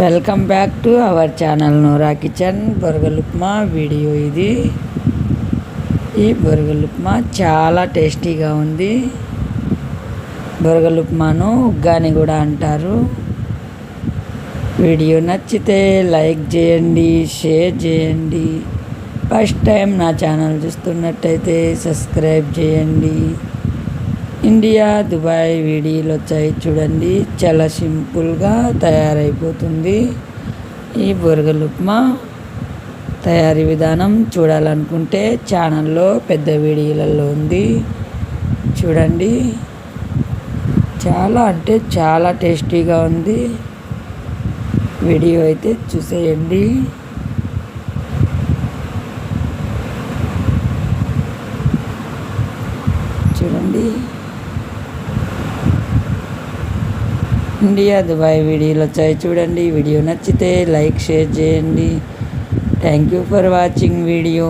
Welcome back to our channel Noora kitchen. బొరుగులుప్మా upma video ఇది. ఈ బొరుగులుప్మా ఉప్మా చాలా టేస్టీగా ఉంది. బొరగల్ ఉప్మాను ఉగ్గాని కూడా అంటారు. వీడియో నచ్చితే లైక్ చేయండి షేర్ చేయండి. ఫస్ట్ టైం నా ఛానల్ చూస్తున్నట్టయితే సబ్స్క్రైబ్ చేయండి. ఇండియా దుబాయ్ వీడియోలు వచ్చాయి చూడండి. చాలా సింపుల్గా తయారైపోతుంది. ఈ బొరగలు ఉప్మా తయారీ విధానం చూడాలనుకుంటే ఛానల్లో పెద్ద వీడియోలలో ఉంది. చూడండి. చాలా అంటే చాలా టేస్టీగా ఉంది. వీడియో అయితే చూసేయండి. చూడండి. ఇండియా దుబాయ్ వీడియోలు వచ్చాయి. చూడండి వీడియో నచ్చితే లైక్ షేర్ చేయండి. Thank you for watching video